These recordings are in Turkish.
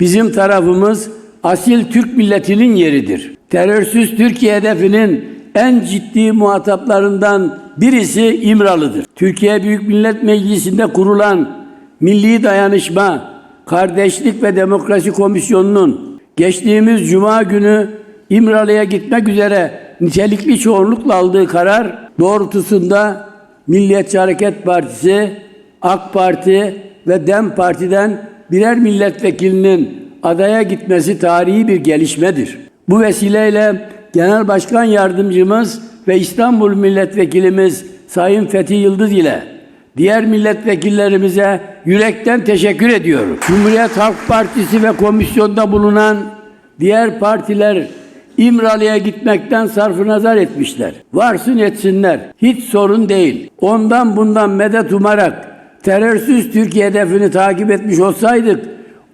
Bizim tarafımız asil Türk milletinin yeridir. Terörsüz Türkiye hedefinin en ciddi muhataplarından birisi İmralı'dır. Türkiye Büyük Millet Meclisi'nde kurulan Milli Dayanışma, Kardeşlik ve Demokrasi Komisyonu'nun geçtiğimiz Cuma günü İmralı'ya gitmek üzere nitelikli çoğunlukla aldığı karar doğrultusunda Milliyetçi Hareket Partisi, AK Parti ve DEM Parti'den birer milletvekilinin adaya gitmesi tarihi bir gelişmedir. Bu vesileyle Genel Başkan Yardımcımız ve İstanbul Milletvekilimiz Sayın Fethi Yıldız ile diğer milletvekillerimize yürekten teşekkür ediyorum. Cumhuriyet Halk Partisi ve komisyonda bulunan diğer partiler İmralı'ya gitmekten sarfı nazar etmişler. Varsın etsinler. Hiç sorun değil. Ondan bundan medet umarak terörsüz Türkiye hedefini takip etmiş olsaydık,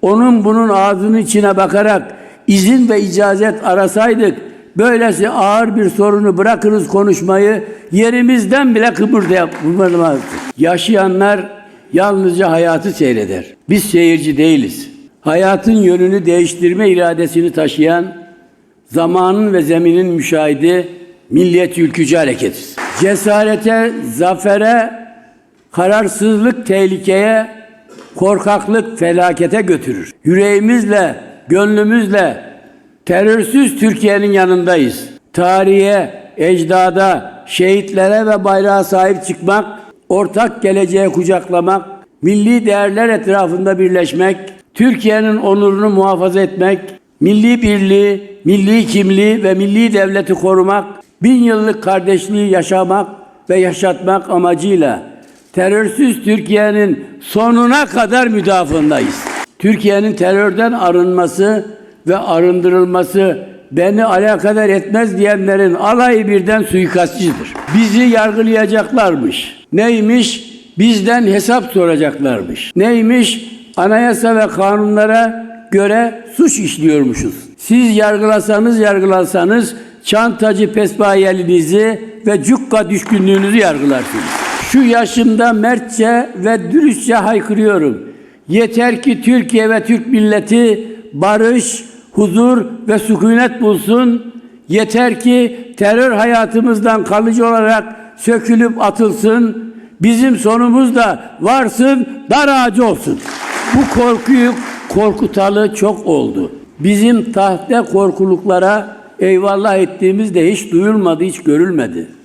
onun bunun ağzının içine bakarak izin ve icazet arasaydık, böylesi ağır bir sorunu bırakırız konuşmayı, yerimizden bile kıpırdayamazdık. Yaşayanlar yalnızca hayatı seyreder. Biz seyirci değiliz. Hayatın yönünü değiştirme iradesini taşıyan, zamanın ve zeminin müşahidi milliyet ülkücü hareketiz. Cesarete, zafere, kararsızlık tehlikeye, korkaklık felakete götürür. Yüreğimizle, gönlümüzle terörsüz Türkiye'nin yanındayız. Tarihe, ecdada, şehitlere ve bayrağa sahip çıkmak, ortak geleceğe kucaklamak, milli değerler etrafında birleşmek, Türkiye'nin onurunu muhafaza etmek, milli birliği, milli kimliği ve milli devleti korumak, bin yıllık kardeşliği yaşamak ve yaşatmak amacıyla terörsüz Türkiye'nin sonuna kadar müdafındayız. Türkiye'nin terörden arınması ve arındırılması beni alakadar etmez diyenlerin alayı birden suikastçıdır. Bizi yargılayacaklarmış. Neymiş? Bizden hesap soracaklarmış. Neymiş? Anayasa ve kanunlara göre suç işliyormuşuz. Siz yargılasanız yargılansanız çantacı pesbayelinizi ve cukka düşkünlüğünüzü yargılarsınız. Şu yaşımda mertçe ve dürüstçe haykırıyorum. Yeter ki Türkiye ve Türk milleti barış, huzur ve sükunet bulsun. Yeter ki terör hayatımızdan kalıcı olarak sökülüp atılsın. Bizim sonumuz da varsın, dar ağacı olsun. Bu korkuyu korkutalı çok oldu. Bizim tahte korkuluklara eyvallah ettiğimiz de hiç duyulmadı, hiç görülmedi.